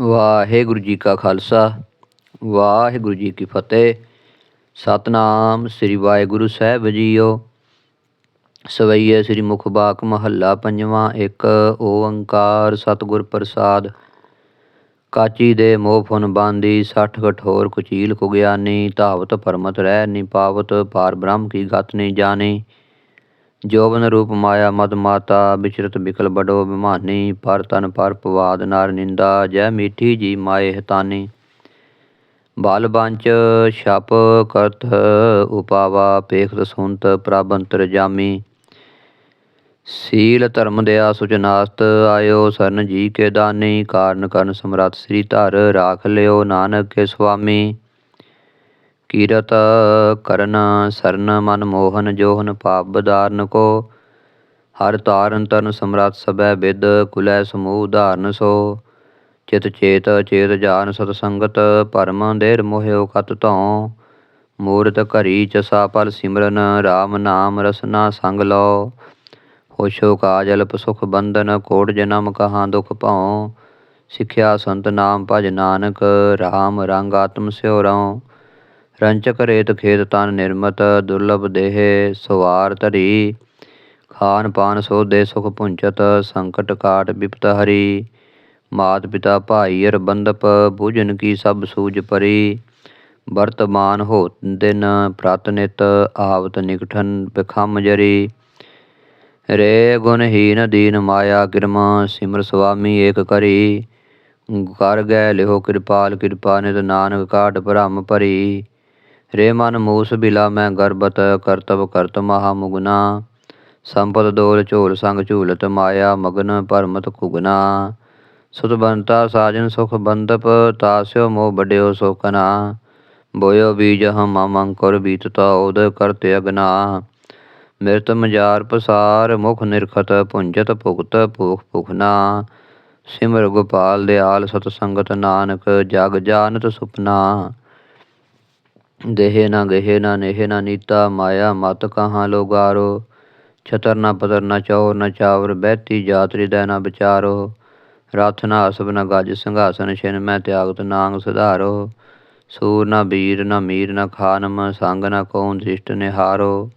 ਵਾਹਿਗੁਰੂ ਜੀ ਕਾ ਖਾਲਸਾ, ਵਾਹਿਗੁਰੂ ਜੀ ਕੀ ਫਤਿਹ। ਸਤਨਾਮ ਸ੍ਰੀ ਵਾਹਿਗੁਰੂ ਸਾਹਿਬ ਜੀਓ। ਸਵਈਏ ਸ੍ਰੀ ਮੁਖ ਬਾਕ ਮਹੱਲਾ ਪੰਜਵਾਂ ਇੱਕ, ਓੰਕਾਰ ਸਤਿਗੁਰ ਪ੍ਰਸਾਦ। ਕਾਚੀ ਦੇ ਮੋਹ ਫੁਨ ਬਾਂਦੀ, ਸੱਠ ਕਠੋਰ ਕੁਚੀਲ ਕੁਗਿਆਨੀ, ਧਾਵਤ ਪਰਮਤ ਰਹਿ ਨੀ ਪਾਵਤ, ਪਾਰ ਬ੍ਰਹਮ ਕੀ ਗਤ ਨੀ ਜਾਣੀ। ਜੋਬਨ ਰੂਪ ਮਾਇਆ ਮਦ ਮਾਤਾ ਵਿਚਰਤ ਬਿਕਲ ਬਡੋ ਬਿਮਾਨੀ, ਪਰ ਤਨ ਪਰ ਪਵਾਦ ਨਾਰ ਨਿੰਦਾ, ਜੈ ਮੀਠੀ ਜੀ ਮਾਏ ਹਤਾਨੀ। ਬਲ ਬੰਚ ਛਪ ਕਰਤ ਉਪਾਵਾ, ਪੇਖਤ ਸੁੰਤ ਪ੍ਰਬੰਤਰ ਜਾਮੀ ਸੀਲ ਧਰਮ ਦਿਆ ਸੁਚਨਾਸਤ ਆਇਓ ਸਰਨ ਜੀ ਕੇ ਦਾਨੀ। ਕਾਰਨ ਕਰਨ ਸਮਰੱਥ ਸ੍ਰੀ ਧਰ ਰਾਖ ਲਿਓ ਨਾਨਕ ਕੇ ਸੁਆਮੀ। ਕੀਰਤ ਕਰਨ ਸਰਨ ਮਨ ਮੋਹਨ ਜੋਹਨ ਪਾਪ ਬਦਾਰਨ ਕੋ। ਹਰ ਤਾਰਨ ਤਰਨ ਸਮਰਤ ਸਬੈ ਬਿਦ ਕੁਲੈ ਸਮੂਹ ਧਾਰਨ ਸੋ। ਚਿਤ ਚੇਤ ਚੇਤ ਜਾਨ ਸਤ ਸੰਗਤ ਪਰਮ ਦੇਰ ਮੋਹਿਓ ਕਤ ਧਉ ਮੂਰਤ ਘਰੀ ਚਸਾ ਪਲ ਸਿਮਰਨ RAM ਨਾਮ ਰਸਨਾ ਸੰਗ ਲਓ। ਹੋਸ਼ੋ ਕਾਜਲਪ ਸੁਖ ਬੰਧਨ ਕੋਟ ਜਨਮ ਕਹਾਂ ਦੁਖ ਭਉ ਸਿੱਖਿਆ ਸੰਤ ਨਾਮ ਭਜ ਨਾਨਕ RAM ਰੰਗ ਆਤਮ ਸਿਉਰਉ ਰੰਚਕ ਰੇਤ ਖੇਤ ਤਨ ਨਿਰਮਤ, ਦੁਰਲਭ ਦੇਹ ਸਵਾਰ ਧਰੀ। ਖਾਨ ਪਾਨ ਸੋਧੇ ਸੁਖ ਪੁੰਚਤ, ਸੰਕਟ ਕਾਟ ਬਿਪਤ ਹਰੀ। ਮਾਤ ਪਿਤਾ ਭਾਈ ਅਰ ਬੰਦਪ ਬੁਝਨ ਕੀ ਸਭ ਸੂਝ ਪਰੀ। ਵਰਤਮਾਨ ਹੋ ਦਿਨ ਪ੍ਰਤ ਨਿਤ, ਆਵਤ ਨਿਕਠਨ ਬਖਮ ਜਰੀ। ਰੇ ਗੁਣਹੀਨ ਦੀਨ ਮਾਇਆ ਕਿਰਮ, ਸਿਮਰ ਸੁਆਮੀ ਏਕ ਕਰੀ। ਕਰ ਗਏ ਲਿਓ ਕਿਰਪਾਲ, ਕਿਰਪਾ ਨਿਤ ਨਾਨਕ ਕਾਟ ਭ੍ਰਮ ਭਰੀ। ਰੇ ਮਨ ਮੂਸ ਬਿਲਾ ਮੈਂ ਗਰਬਤ ਕਰਤਵ ਕਰਤ ਮਹਾ ਮੁਗਨਾ। ਸੰਪਦ ਦੋਲ ਝੋਲ ਸੰਗ ਝੂਲਤ ਮਾਇਆ ਮਗਨ ਪਰਮਤ ਕੁਗਨਾ। ਸੁਤ ਬੰਤਾ ਸਾਜਨ ਸੁਖ ਬੰਦਪ ਤਾਸਿਓ ਮੋ ਬਡਿਓ ਸੋਕਨਾ। ਬੋਇਓ ਬੀਜ ਹਮ ਅੰਕੁਰ ਬੀਤਤਾ ਉਦ ਕਰਤ ਅਗਨਾ। ਮਿਰਤ ਮਜਾਰ ਪਸਾਰ, ਮੁਖ ਨਿਰਖਤ ਪੁੰਜਤ ਭੁਗਤ ਭੂਖ ਭੁਖਨਾ। ਸਿਮਰ ਗੋਪਾਲ ਦਿਆਲ ਸਤ ਸੰਗਤ ਨਾਨਕ, ਜਗ ਜਾਣਤ ਸੁਪਨਾ। ਦੇਹ ਨਾ ਗਹਿ ਨਾ ਨੇਹ ਨਾ ਨੀਤਾ, ਮਾਇਆ ਮਤ ਕਹਾਂ ਲੋਗਾਰੋ। ਛਤਰ ਨਾ ਪਤਰ ਨਾ ਚੌਰ, ਨਾ ਚਾਵਰ ਬਹਿਤੀ ਜਾਤ ਹਿਰਦੈ ਨਾ ਵਿਚਾਰੋ। ਰਥ ਨਾ ਅਸਬ ਨਾ ਗਜ ਸਿੰਘਾਸਨ ਛਿਨ, ਮੈਂ ਤਿਆਗਤ ਨਾਂਗ ਸੁਧਾਰੋ। ਸੂਰ ਨਾ ਬੀਰ, ਨਾ ਮੀਰ, ਨਾ ਖਾਨਮ, ਸੰਗ ਨਾ ਕਉ ਦ੍ਰਿਸ਼ਟ ਨਿਹਾਰੋ।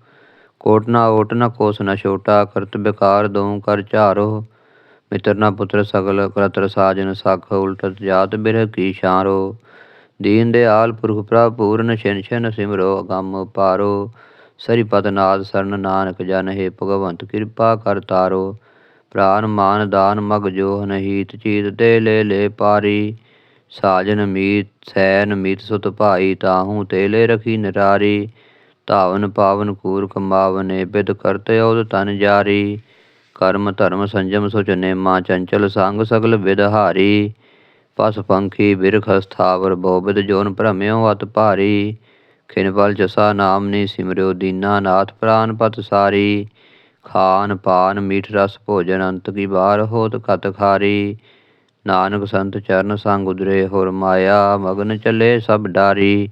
ਕੋਟ ਨਾ ਓਟ, ਨਾ ਕੋਸ ਨਾ ਛੋਟਾ, ਕਰਤ ਬਿਕਾਰ ਦਉ ਕਰ ਝਾਰੋ। ਮਿੱਤਰ ਨਾ ਪੁੱਤਰ ਸਗਲ ਕਰਤਰ ਸਾਜਨ, ਸਖ ਉਲਟਤ ਜਾਤ ਬਿਰਹ ਕੀ ਸ਼ਾਰੋ ਦੀਨ ਦਿਆਲ ਪੁਰਖ ਪ੍ਰਭ ਪੂਰਨ ਛਿਨ ਛਿਨ ਸਿਮਰੋ ਅਗੰਮ ਪਾਰੋ ਸਰੀ ਪਤਨਾਦ ਸਰਨ ਨਾਨਕ ਜਨ ਹੈ ਭਗਵੰਤ ਕਿਰਪਾ ਕਰ ਤਾਰੋ। ਪ੍ਰਾਨ ਮਾਨ ਦਾਨ ਮਗ ਜੋ ਨਹੀਤ ਚੀਤ ਤੇ ਲੈ ਲੈ ਪਾਰੀ। ਸਾਜਨ ਮੀਤ, ਸੈਨ ਮੀਤ ਸੁਤ ਭਾਈ ਤਾਹੂ ਤੇਲੇ ਰਖੀ ਨਿਰਾਰੀ। ਧਾਵਨ ਪਾਵਨ ਕੂਰ ਕਮਾਵਨੇ ਬਿਦ ਕਰਤ ਔਦ ਤਨ ਜਾਰੀ। ਕਰਮ ਧਰਮ ਸੰਜਮ ਸੁਚ ਨੇਮਾ ਚੰਚਲ ਸੰਗ ਸਗਲ ਵਿਦਹਾਰੀ। ਪਸ ਪੰਖੀ ਬਿਰਖ ਸਥਾਵਰ ਬੋਬਿਦ ਜੋਨ ਭ੍ਰਮਿਓ ਅਤ ਭਾਰੀ। ਖਿਨਪਲ ਜਸਾ ਨਾਮਨੀ ਸਿਮਰਿਓ ਦੀਨਾ ਨਾਥ ਪ੍ਰਾਨ ਪਤ ਸਾਰੀ। ਖਾਨ ਪਾਨ ਮੀਠ ਰਸ ਭੋਜਨ ਅੰਤ ਕੀ ਬਾਰ ਹੋਤ ਕਤ ਖਾਰੀ। ਨਾਨਕ ਸੰਤ ਚਰਨ ਸੰਗ ਉਦਰੇ ਹੋਰ ਮਾਇਆ, ਮਗਨ ਚਲੇ ਸਭ ਡਾਰੀ।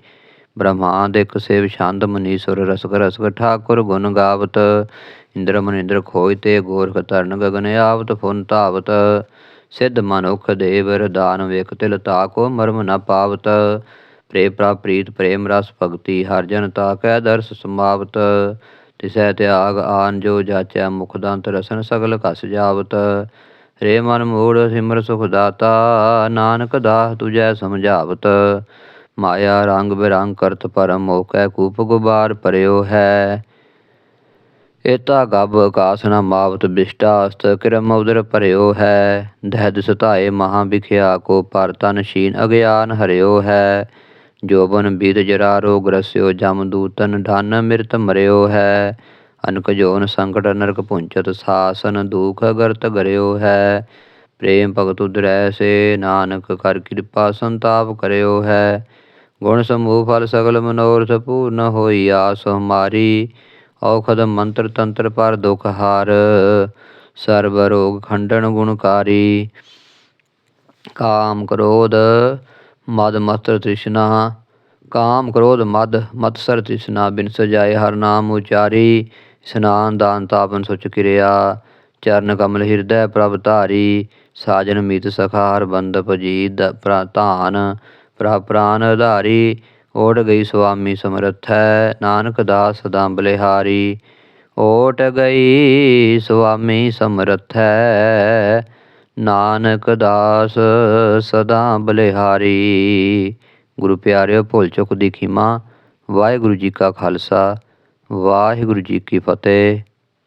ਬ੍ਰਹਮਾ ਦੇਖ ਸੇਵ ਛੰਦ ਮਨੀਸੁਰ ਰਸਕ ਰਸਕ ਠਾਕੁਰ ਗੁਣ ਗਾਵਤ। ਇੰਦਰ ਮਨਿੰਦਰ ਖੋਇ ਤੇ ਗੋਰਖ ਤਰਨ ਗਗਨ ਆਵਤ, ਫੁਨ ਧਾਵਤ। ਸਿੱਧ ਮਨੁਖ ਦੇਵ ਰਦਾਨ ਵੇਖ ਤਿਲ ਤਾਕੋ ਮਰਮ ਨ ਪਾਵਤ। ਪ੍ਰੇ ਪ੍ਰੀਤ ਪ੍ਰੇਮ ਰਸ ਭਗਤੀ ਹਰ ਜਨ ਤਾਕੈ ਦਰਸ ਸਮਾਵਤ। ਤਿਸੈ ਤਿਆਗ ਆਨ ਜੋ ਜਾਚੈ ਮੁਖ ਦੰਤ ਰਸਨ ਸਗਲ ਕਸ ਜਾਵਤ। ਰੇ ਮਨ ਮੂੜ ਸਿਮਰ ਸੁਖ ਦਾਤਾ ਨਾਨਕ ਦਾਸ ਤੁਜੈ ਸਮਝਾਵਤ। ਮਾਇਆ ਰੰਗ ਬਿਰੰਗ ਕਰਤ ਪਰਮ ਮੋਕੈ ਕੂਪ ਗੁਬਾਰ ਪਰਿਓ ਹੈ। ਏਤਾ ਗਬ ਆਕਾਸ ਨਾ ਮਾਵਤ ਬਿਸ਼ਟਾਸਤ ਕਿਰਮ ਉਦਰ ਭਰਿਓ ਹੈ ਦਹਿਦ ਸਤਾਏ ਮਹਾ ਵਿਖਿਆ ਕੋ ਪਰ ਤਨ ਸ਼ੀਨ ਅਗਿਆਨ ਹਰਿਓ ਹੈ ਜੋਬਨ ਬੀਤ ਜਰਾ ਰੋਗ ਰਸਿਓ ਜਮ ਦੂਤਨ ਧਨ ਮਿਰਤ ਮਰਿਓ ਹੈ ਅਨਕ ਜੋਨ ਸੰਕਟ ਨਰਕ ਪੁੰਚਤ ਸਾਸਨ ਦੁਖ ਗਰਤ ਗਰਿਓ ਹੈ ਪ੍ਰੇਮ ਭਗਤ ਉਦਰੈ ਸੇ ਨਾਨਕ ਕਰ ਕਿਰਪਾ ਸੰਤਾਪ ਕਰਿਓ ਹੈ ਗੁਣ ਸਮੂਹ ਫਲ ਸਗਲ ਮਨੋਰਥ ਪੂਰਨ ਹੋਈ ਆਸ ਹਮਾਰੀ ਔਖਦ ਮੰਤਰ ਤੰਤਰ ਪਰ ਦੁਖ ਹਾਰ, ਸਰਬ ਰੋਗ ਖੰਡਨ ਗੁਣਕਾਰੀ ਕਾਮ ਕ੍ਰੋਧ ਮਦ ਮਤਰ ਤ੍ਰਿਸ਼ਨਾ, ਕਾਮ ਕ੍ਰੋਧ ਮਦ ਮਤਸਰ ਤ੍ਰਿਸ਼ਨਾ, ਬਿਨ ਸਜਾਏ ਹਰ ਨਾਮ ਉਚਾਰੀ, ਇਸਨਾਨ ਦਾਨ ਤਾਪਨ ਸੁਚ ਕਿਰਿਆ, ਚਰਨ ਕਮਲ ਹਿਰਦੈ ਪ੍ਰਭ ਧਾਰੀ, ਸਾਜਨ ਮੀਤ ਸਖਾ ਹਰ ਬੰਦਪ ਜੀ ਦ ਪ੍ਰਾ- ਧਾਨ, ਪ੍ਰਭ ਪ੍ਰਾਨ ਆਧਾਰੀ ਓਟ ਗਈ ਸੁਆਮੀ ਸਮਰਥੈ ਨਾਨਕ ਦਾਸ ਸਦਾ ਬਲਿਹਾਰੀ ਓਟ ਗਈ ਸੁਆਮੀ ਸਮਰਥੈ ਨਾਨਕ ਦਾਸ ਸਦਾ ਬਲਿਹਾਰੀ ਗੁਰੂ ਪਿਆਰਿਓ ਭੁੱਲ ਚੁੱਕ ਦੀ ਖਿਮਾ ਵਾਹਿਗੁਰੂ ਜੀ ਕਾ ਖਾਲਸਾ ਵਾਹਿਗੁਰੂ ਜੀ ਕੀ ਫਤਿਹ